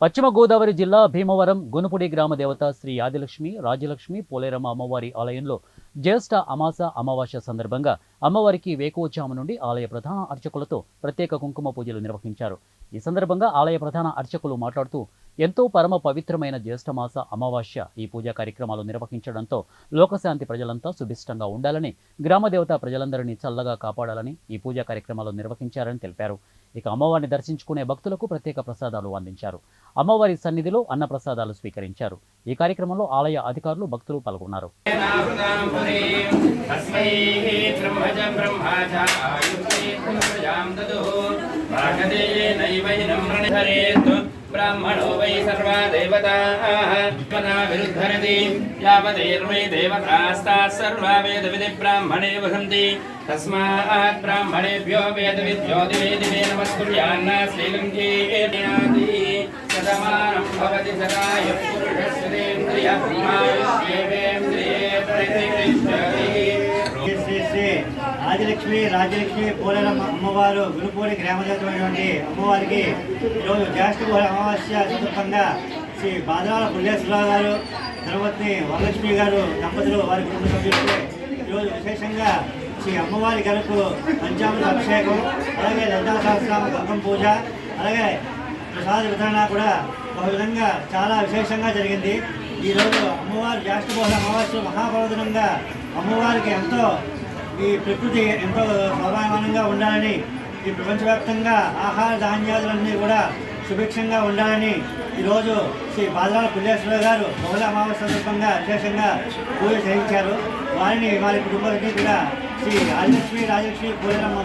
పశ్చిమ గోదావరి జిల్లా భీమవరం గునుపుడి గ్రామ దేవత శ్రీ ఆదిలక్ష్మి రాజలక్ష్మి పోలేరమ్మ అమ్మవారి ఆలయంలో జ్యేష్ఠ అమాస అమావాస్య సందర్భంగా అమ్మవారికి వేకువజాము నుండి ఆలయ ప్రధాన అర్చకులతో ప్రత్యేక కుంకుమ పూజలు నిర్వహించారు. ఈ సందర్భంగా ఆలయ ప్రధాన అర్చకులు మాట్లాడుతూ ఎంతో పరమ పవిత్రమైన జ్యేష్ఠమాస అమావాస్య ఈ పూజా కార్యక్రమాలు నిర్వహించడంతో లోకశాంతి ప్రజలంతా సుభిష్టంగా ఉండాలని గ్రామదేవత ప్రజలందరినీ చల్లగా కాపాడాలని ఈ పూజా కార్యక్రమాలు నిర్వహించారని తెలిపారు. ఇక అమ్మవారిని దర్శించుకునే భక్తులకు ప్రత్యేక ప్రసాదాలు అందించారు. అమ్మవారి సన్నిధిలో అన్న ప్రసాదాలు స్వీకరించారు. ఈ కార్యక్రమంలో ఆలయ అధికారులు భక్తులు పాల్గొన్నారు. బ్రహ్మజ బ్రహ్మాజ ఆయుష్మే ప్రజాం దదు భాగదేయైనైవైనం ప్రణిధరేత్ బ్రాహ్మణో వై సర్వా దేవతాః పదా విరుద్ధరతి యావదేర్వై దేవతాస్తాः సర్వా వేద విధి బ్రాహ్మణే వసంతి తస్మాత్ బ్రాహ్మణేభ్యో వేద రాజలక్ష్మి రాజలక్ష్మి పోలేరమ్మ అమ్మవారు గురుపూడి గ్రామదేవతమైనటువంటి అమ్మవారికి ఈరోజు జ్యేష్ఠ పౌర్ణ అమావాస్య సందర్భంగా శ్రీ బాదరాల పుల్లేశ్వరరావు గారు ధర్మపత్ని వరలక్ష్మి గారు దంపతులు వారి కుటుంబ సభ్యులకి ఈరోజు విశేషంగా శ్రీ అమ్మవారి గరకు పంచామృత అభిషేకం అలాగే లలితా సహస్రామ గంగం పూజ అలాగే ప్రసాద వితరణ కూడా ఒక విధంగా చాలా విశేషంగా జరిగింది. ఈరోజు అమ్మవారు జ్యేష్ఠ పౌర్ణ అమావాస్య మహాపర్వదనంగా అమ్మవారికి ఎంతో ఈ ప్రకృతి ఎంతో శోభాయమానంగా ఉండాలని ఈ ప్రపంచవ్యాప్తంగా ఆహార ధాన్యాలన్నీ కూడా సుభిక్షంగా ఉండాలని ఈరోజు శ్రీ బాలరాల పుల్లేశ్వర గారు బహుళ అమావాస్య సందర్భంగా విశేషంగా పూజ చేయించారు. వారిని వారి కుటుంబానికి కూడా శ్రీ రాజలక్ష్మి రాజలక్ష్మి పూజలమ్మ